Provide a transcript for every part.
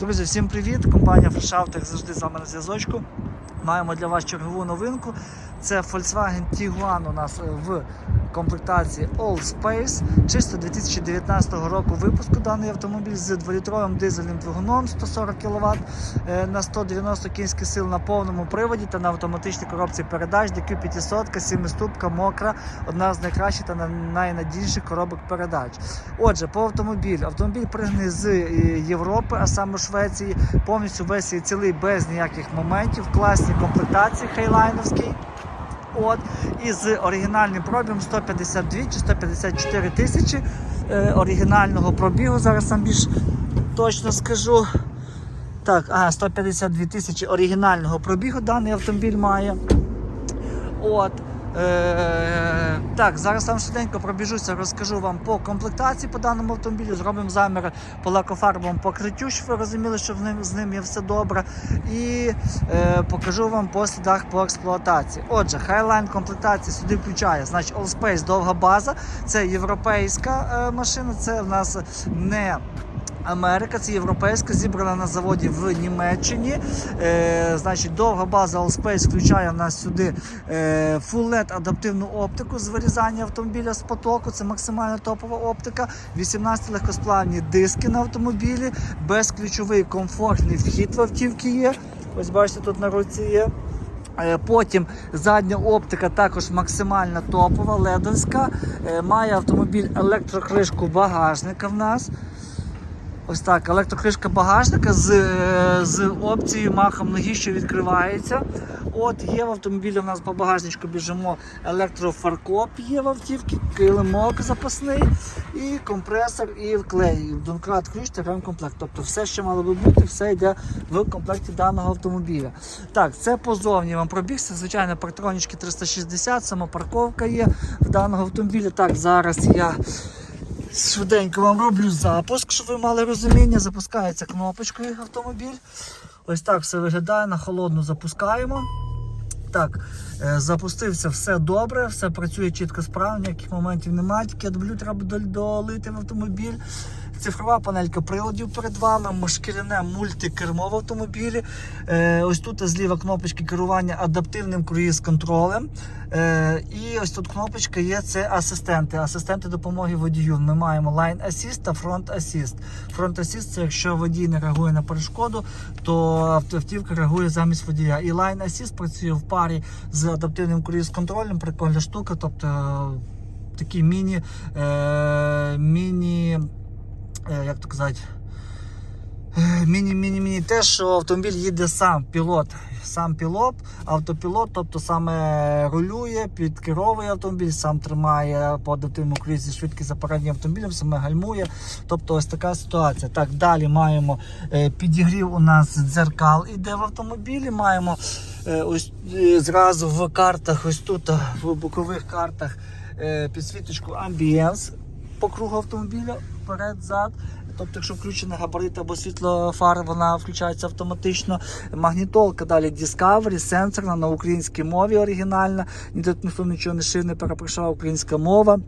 Друзі, всім привіт! Компанія Фрешаутек завжди з вами на зв'язочку. Маємо для вас чергову новинку. Це Volkswagen Tiguan у нас в комплектації All Space. Чисто 2019 року випуску даний автомобіль з 2-літровим дизельним двигуном 140 кВт на 190 кінських сил на повному приводі та на автоматичній коробці передач DQ500, 7-ступка, мокра, одна з найкращих та на- найнадійніших коробок передач. Отже, по автомобілю. Автомобіль пригнаний з е, Європи, а саме Швеції, повністю весь цілий без ніяких моментів, класній комплектації хейлайновській. От, і з оригінальним пробігом 152 чи 154 тисячі е, оригінального пробігу. Зараз вам більш точно скажу. Так, ага, 152 тисячі оригінального пробігу даний автомобіль має. От. Е, так, зараз вам швиденько пробіжуся, розкажу вам по комплектації по даному автомобілю. Зробимо заміри по лакофарбовому покриттю, щоб ви розуміли, що з ним є все добре. І е, покажу вам по слідах по експлуатації. Отже, Highline комплектації сюди включає. Значить, Allspace довга база, це європейська е, машина, це в нас не. Америка, це європейська, зібрана на заводі в Німеччині. Е, значить, довга база Allspace включає нас сюди е, Full LED адаптивну оптику з вирізання автомобіля з потоку. Це максимально топова оптика. 18 легкосплавні диски на автомобілі, безключовий комфортний вхід в автівки є. Ось бачите, тут на руці є. Е, Потім задня оптика також максимально топова, ледовська. Е, Має автомобіль електрокришку багажника в нас. Ось так, електрокришка багажника з, е, з опцією махом ноги, що відкривається. От є в автомобілі. У нас по багажничку біжимо електрофаркоп, є в автівці, килимок запасний, і компресор, і клей. Донкрат ключ та ремкомплект. Тобто все, що мало би бути, все йде в комплекті даного автомобіля. Так, це позовні вам пробігся. Звичайно, партронічки 360, самопарковка є в даного автомобіля. Так, зараз я. Швиденько вам роблю запуск, щоб ви мали розуміння. Запускається кнопочкою автомобіль. Ось так все виглядає. На холодну запускаємо. Так, е, запустився все добре, все працює чітко справно, ніяких моментів немає. Тільки я доблю, треба долити в автомобіль. Цифрова панелька приладів перед вами, шкіряне мультикермо в автомобілі. Е, ось тут зліва кнопочки керування адаптивним круїз-контролем. Е, і ось тут кнопочка є це асистенти. Асистенти допомоги водію. Ми маємо Line Assist та Front Assist. Front Assist це якщо водій не реагує на перешкоду, то автівка реагує замість водія. І Line Assist працює в парі з адаптивним круїз-контролем. Прикольна штука, тобто е, такі міні, е, міні, як то казати. Міні-міні-міні те, що автомобіль їде сам, пілот. Сам пілот, автопілот, тобто саме рулює, підкеровує автомобіль, сам тримає по адаптивному кризі швидкість за переднім автомобілем, саме гальмує. Тобто ось така ситуація. Так, далі маємо е, підігрів у нас дзеркал іде в автомобілі. Маємо е, ось е, зразу в картах, ось тут в бокових картах е, підсвіточку Ambience по кругу автомобіля, вперед, зад. Тобто, якщо включена габарит або світло фар, вона включається автоматично. Магнітолка далі Discovery, сенсорна на українській мові оригінальна. Ні тут ніхто нічого не шив, не перепрошував українська мова.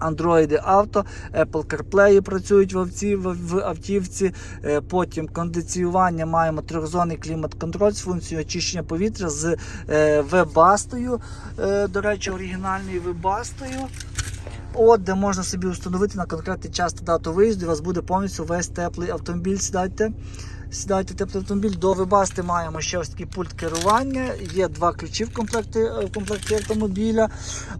Android Auto, Apple CarPlay працюють в, авті, в, в автівці. Е, Потім кондиціювання маємо трьохзонний клімат-контроль з функцією очищення повітря з е, вебастою. Е, до речі, оригінальною вебастою. От, де можна собі встановити на конкретний час та дату виїзду, у вас буде повністю весь теплий автомобіль. Сідайте. Сідайте теплий автомобіль. До вебасти маємо ще ось такий пульт керування. Є два ключі в комплекті, в комплекті автомобіля.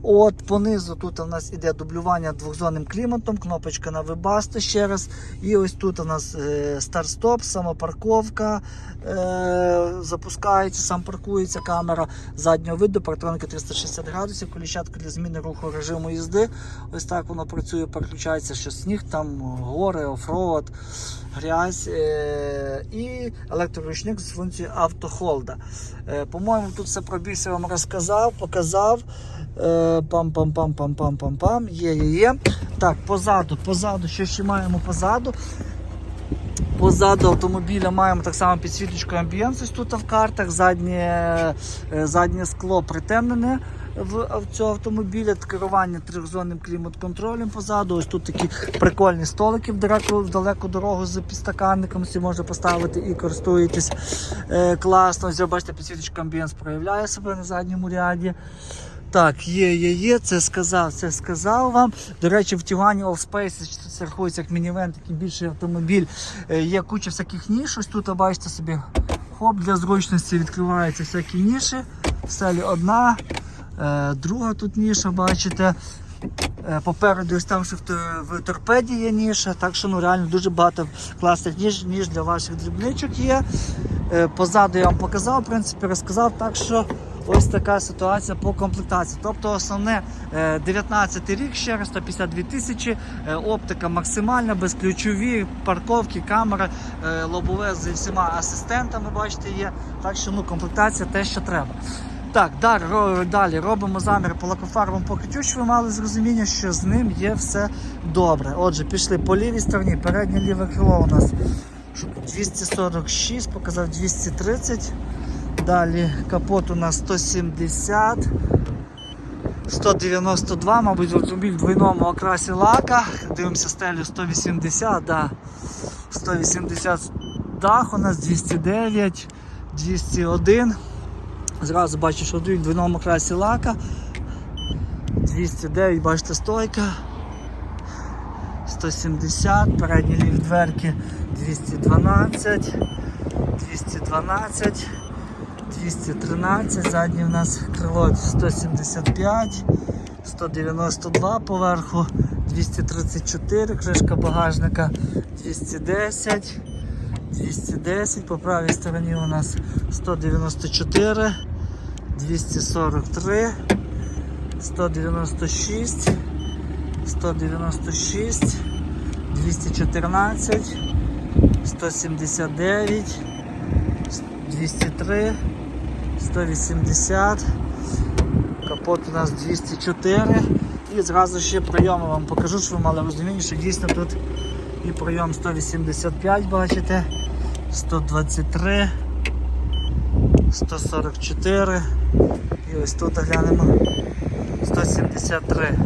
От понизу тут у нас іде дублювання двохзонним кліматом, кнопочка на вебасти ще раз. І ось тут у нас е, старт-стоп, самопарковка. Е, запускається, сам паркується камера заднього виду, парктроника 360 градусів, коліщатка для зміни руху режиму їзди. Ось так воно працює, переключається, що сніг, там гори, оффроуд, грязь е, і електроручник з функцією автохолда. Е, по-моєму, тут все пробігся, вам розказав, показав. Е, Пам-пам-пам-пам-пам-пам-пам. Є, є, є. Так, позаду, позаду, що ще маємо позаду? Позаду автомобіля маємо так само підсвіточку ось тут в картах, заднє, е, заднє скло притемнене. В цього автомобіля. Керування трьохзонним клімат-контролем позаду. Ось тут такі прикольні столики в далеку, в далеку дорогу з підстаканником. Всі можна поставити і користуєтесь е, класно. Ось, бачите, підсвіточка амбієнс проявляє себе на задньому ряді. Так, є, є, є, це сказав, це сказав вам. До речі, в Тігуані Allspace це рахується як мінівен, такий більший автомобіль. Е, Є куча всяких ніж. Ось тут, бачите собі, хоп, для зручності відкриваються всякі ніші. В селі одна, друга тут ніша, бачите. Е, Попереду ось там ще в, торпеді є ніша, так що ну реально дуже багато класних ніж, ніж для ваших дрібничок є. Е, Позаду я вам показав, в принципі, розказав. Так що ось така ситуація по комплектації. Тобто основне е, 19 рік, ще раз 152 тисячі, е, оптика максимальна, безключові, парковки, камери, е, лобове з всіма асистентами, бачите, є. Так що ну, комплектація те, що треба. Так, далі, ро- далі робимо замір по лакофарбовому покриттю, щоб ви мали зрозуміння, що з ним є все добре. Отже, пішли по лівій стороні, переднє ліве крило у нас 246, показав 230. Далі капот у нас 170. 192, мабуть, автомобіль в двойному окрасі лака. Дивимося стелю 180, да. 180 дах у нас 209, 201. Зразу бачу, що в двойному окрасі лака. 209, бачите, стойка. 170, передні ліві дверки 212, 212, 213, заднє в нас крило 175, 192 поверху, 234, кришка багажника 210, 210, по правій стороні у нас 194, 243, 196. 196, 214, 179, 203, 180, капот у нас 204 і зразу ще прийоми вам покажу, щоб ви мали розуміння, що дійсно тут і прийом 185, бачите, 123, 144 і ось тут глянемо. 173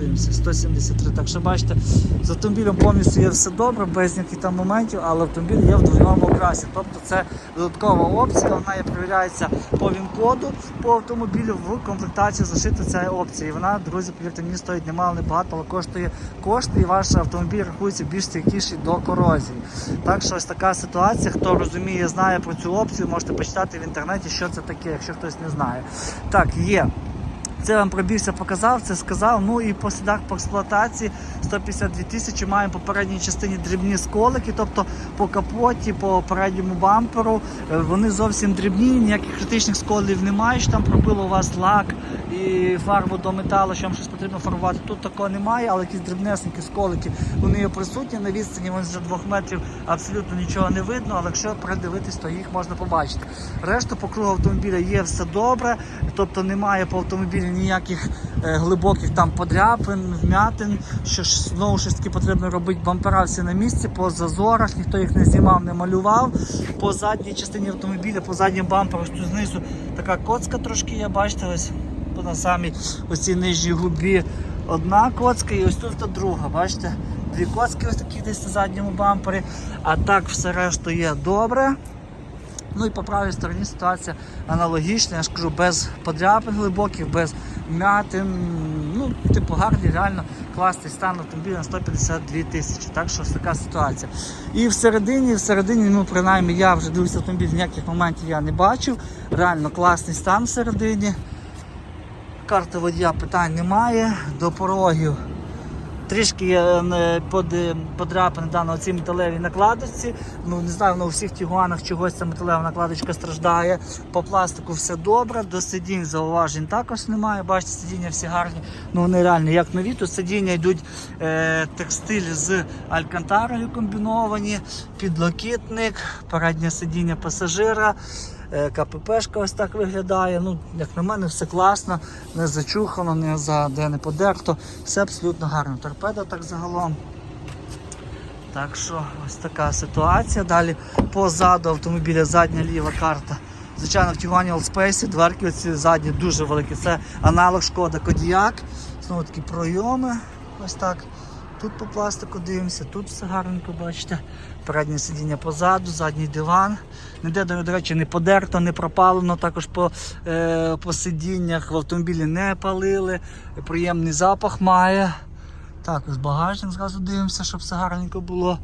фокусуємося. 173. Так що бачите, з автомобілем повністю є все добре, без ніяких там моментів, але автомобіль є в двойному окрасі. Тобто це додаткова опція, вона є перевіряється по ВІН-коду по автомобілю в комплектацію зашита ця опція. І вона, друзі, повірте, мені стоїть немало небагато, але коштує кошти, і ваш автомобіль рахується більш стійкіший до корозії. Так що ось така ситуація. Хто розуміє, знає про цю опцію, можете почитати в інтернеті, що це таке, якщо хтось не знає. Так, є. Це вам пробігся, показав, це сказав. Ну і по слідах по експлуатації 152 тисячі маємо по передній частині дрібні сколики, тобто по капоті, по передньому бамперу. Е, Вони зовсім дрібні, ніяких критичних сколів немає. що Там пробило у вас лак і фарбу до металу, що вам щось потрібно фарбувати. Тут такого немає, але якісь дрібнесенькі сколики вони є присутні на відстані. Вони за двох метрів абсолютно нічого не видно, але якщо придивитись, то їх можна побачити. Решту по кругу автомобіля є все добре, тобто немає по автомобілі ніяких е, глибоких там подряпин, вмятин, що ж знову ж таки потрібно робити бампера всі на місці, по зазорах, ніхто їх не знімав, не малював. По задній частині автомобіля, по заднім бамперу, ось тут знизу така коцка трошки є, бачите, ось на самій ось цій нижній губі одна коцка і ось тут друга, бачите? Дві коцки ось такі десь на задньому бампері, а так все решту є добре. Ну і по правій стороні ситуація аналогічна, я ж кажу, без подряпин глибоких, без м'ятин. Ну, типу, гарний, реально класний стан автомобіля на 152 тисячі. Так що ось така ситуація. І всередині, всередині, ну принаймні я вже дивився автомобіль, ніяких моментів я не бачив. Реально класний стан всередині. Карти водія питань немає. До порогів трішки не под, подряпини да, на цій металевій накладочці. Ну не знаю, на у всіх тігуанах чогось ця металева накладочка страждає. По пластику все добре, до сидінь зауважень також немає. Бачите, сидіння всі гарні, ну вони реальні, як нові. Тут сидіння йдуть е, текстиль з алькантарою комбіновані, підлокітник, переднє сидіння пасажира. Е, КППшка ось так виглядає. Ну, як на мене, все класно, не зачухано, не за де не подерто. Все абсолютно гарно. Торпеда так загалом. Так що ось така ситуація. Далі позаду автомобіля задня ліва карта Звичайно, в Тігуані Allspace дверки оці задні дуже великі. Це аналог шкода Кодіак. Знову такі пройоми. Ось так. Тут по пластику дивимося, тут все гарненько, бачите. Переднє сидіння позаду, задній диван. Ніде, до, речі, не подерто, не пропалено. Також по, е, по сидіннях в автомобілі не палили. Приємний запах має. Так, ось багажник зразу дивимося, щоб все гарненько було.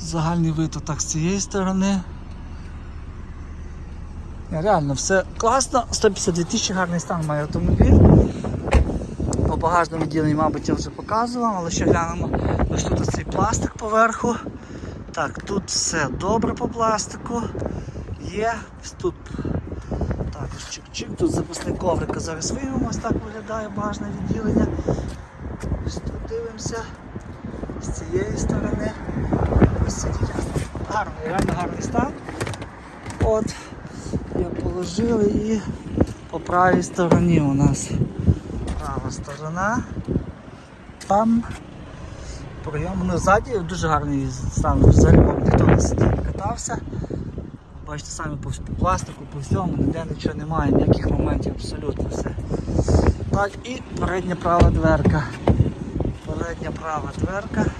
Загальний вид отак з цієї сторони. Реально, все класно. 152 тисячі гарний стан має автомобіль. По багажному відділенні, мабуть, я вже показував, але ще глянемо. Ось тут цей пластик поверху. Так, тут все добре по пластику. Є. Тут також чик-чик. Тут запасний коврик, зараз виймемо. Так виглядає багажне відділення. Ось тут дивимося. З цієї сторони. Ось сидіння. Гарний, реально гарний стан. От. Я положили і по правій стороні у нас права сторона. Там прийом. Ну, ззаді дуже гарний стан. Взагалі ніхто на сидінні катався. Бачите, самі по пластику, по всьому, ніде нічого немає, ніяких моментів, абсолютно все. Так, і передня права дверка. Передня права дверка.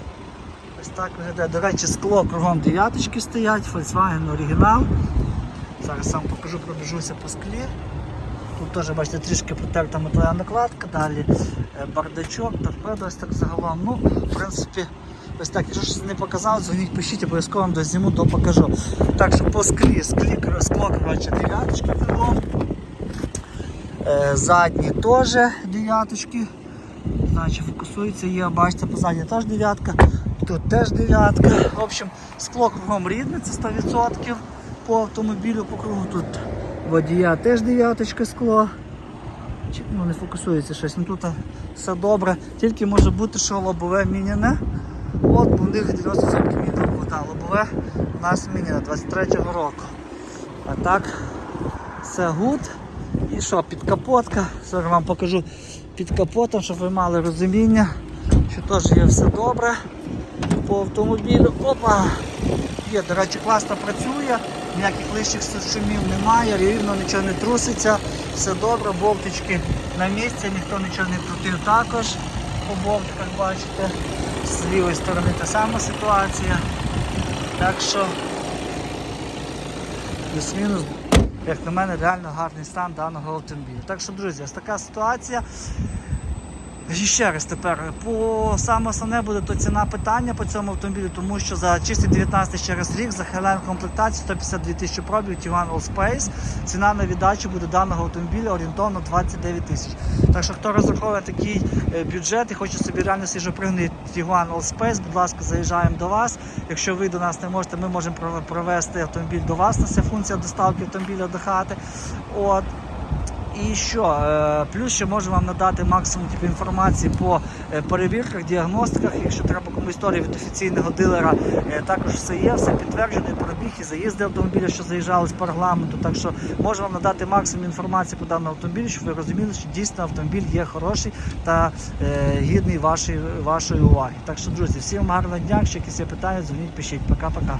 Ось так виглядає. До речі, скло кругом дев'яточки стоять, Volkswagen оригінал. Зараз сам покажу, пробіжуся по склі. Тут теж, бачите, трішки протерта металева накладка, далі е, бардачок, торпеда ось так загалом. Ну, в принципі, ось так, якщо щось не показав, дзвоніть, пишіть, обов'язково вам дозніму, то покажу. Так що по склі, склі, скло, коротше, дев'яточки кругом. Е, Задні теж дев'яточки. Значить, фокусується, є, бачите, позаді теж дев'ятка, тут теж дев'ятка. В общем, скло кругом рідне, це 100% по автомобілю по кругу. Тут водія теж дев'яточка скло. Ну, не фокусується щось, ну тут все добре. Тільки може бути, що лобове міняне. От у них 90% міняне, та лобове у нас міняне 23-го року. А так, все гуд. І що, підкапотка. Зараз вам покажу під капотом, щоб ви мали розуміння, що теж є все добре по автомобілю. Опа! Є, до речі, класно працює, ніяких лишніх шумів немає, рівно нічого не труситься, все добре, болтички на місці, ніхто нічого не крутив також по болтиках, бачите. З лівої сторони та сама ситуація. Так що плюс-мінус, як на мене, реально гарний стан даного автомобіля. Так що, друзі, ось така ситуація. І ще раз тепер, по саме основне буде то ціна питання по цьому автомобілю, тому що за чистий 19 через рік за хайлайн комплектацію 152 тисячі пробів Tiguan Allspace. Ціна на віддачу буде даного автомобіля орієнтовно 29 тисяч. Так що хто розраховує такий е, бюджет і хоче собі реально свіжопригнаний Tiguan Allspace, будь ласка, заїжджаємо до вас. Якщо ви до нас не можете, ми можемо провести автомобіль до вас. Нас функція доставки автомобіля до хати. От. І що? е, Плюс ще можу вам надати максимум типу, інформації по е, перевірках, діагностиках. Якщо треба комусь історії від офіційного дилера, е, також все є, все підтверджено, і пробіг і заїзди автомобіля, що заїжджали з по регламенту. Так що можу вам надати максимум інформації по даному автомобілю, щоб ви розуміли, що дійсно автомобіль є хороший та гідний вашої, вашої уваги. Так що, друзі, всім гарного дня. Якщо якісь є питання, дзвоніть, пишіть. Пока-пока.